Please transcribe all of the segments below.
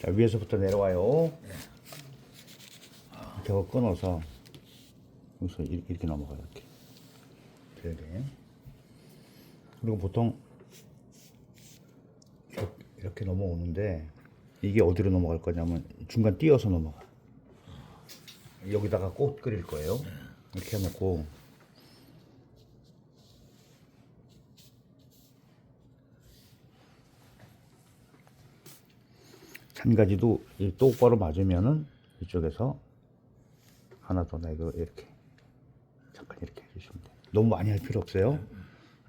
자 위에서부터 내려와요. 이렇게 하고 끊어서 여기서 이- 이렇게 넘어가요. 이렇게. 되게. 그리고 보통 이렇게- 넘어오는데 이게 어디로 넘어갈 거냐면 중간 띄어서 넘어가. 여기다가 꽃 끓일 거예요. 이렇게 해놓고 한 가지도 이 똑바로 맞으면은 이쪽에서 하나 더 내고 이렇게 잠깐 이렇게 해주시면 돼요. 너무 많이 할 필요 없어요.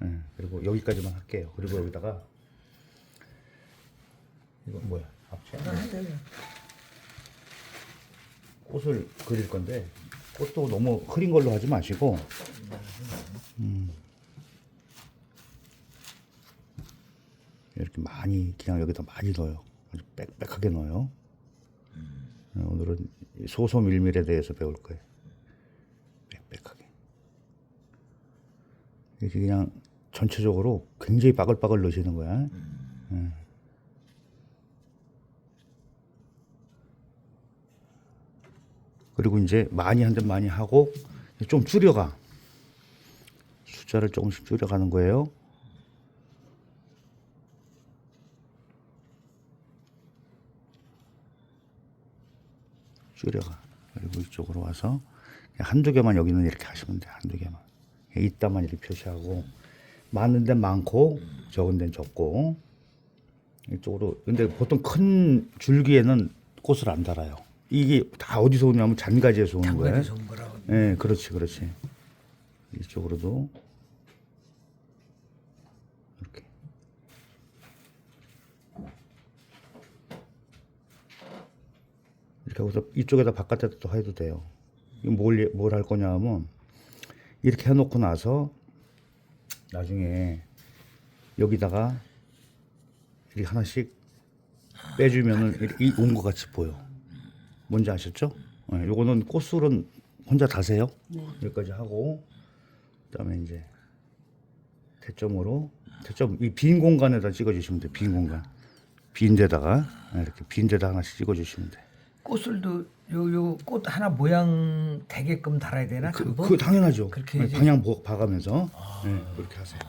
예, 그리고 여기까지만 할게요. 그리고 여기다가 이거 뭐야? 앞체? 꽃을 그릴 건데 꽃도 너무 흐린 걸로 하지 마시고 음. 이렇게 많이 그냥 여기다 많이 넣어요. 아주 빽빽하게 넣어요. 네, 오늘은 이 소소 밀밀에 대해서 배울 거예요. 빽빽하게. 이렇게 그냥 전체적으로 굉장히 바글바글 넣으시는 거야. 예. 그리고 이제 많이 한점 많이 하고 좀 줄여가. 숫자를 조금씩 줄여가는 거예요. 줄여가. 그리고 이쪽으로 와서 한두 개만 여기는 이렇게 하시면 돼. 한두 개만. 이따만 이렇게 표시하고 많은 데는 많고 적은 데는 적고 이쪽으로 근데 보통 큰 줄기에는 꽃을 안 달아요. 이게 다 어디서 오냐면 잔가지에서 오는 거예요. 장관에서 온 거라고. 예, 그렇지, 그렇지. 이쪽으로도 이렇게. 하고서 이쪽에다 바깥에다 또 해도 돼요. 뭘, 뭘 할 거냐 하면 이렇게 해놓고 나서 나중에 여기다가 이렇게 하나씩 빼주면은 온것 같이 보여. 뭔지 아셨죠? 네, 요거는 꽃술은 혼자 다세요. 여기까지 하고 그다음에 이제 태점으로 태점 이 빈 공간에다 찍어주시면 돼. 빈 공간. 빈 데다가 네, 이렇게 빈 데다 하나씩 찍어주시면 돼. 꽃을도 요 요 꽃 하나 모양 되게끔 달아야 되나? 그, 그, 그 당연하죠. 그렇게 네. 방향 보- 봐가면서 네, 그렇게 하세요.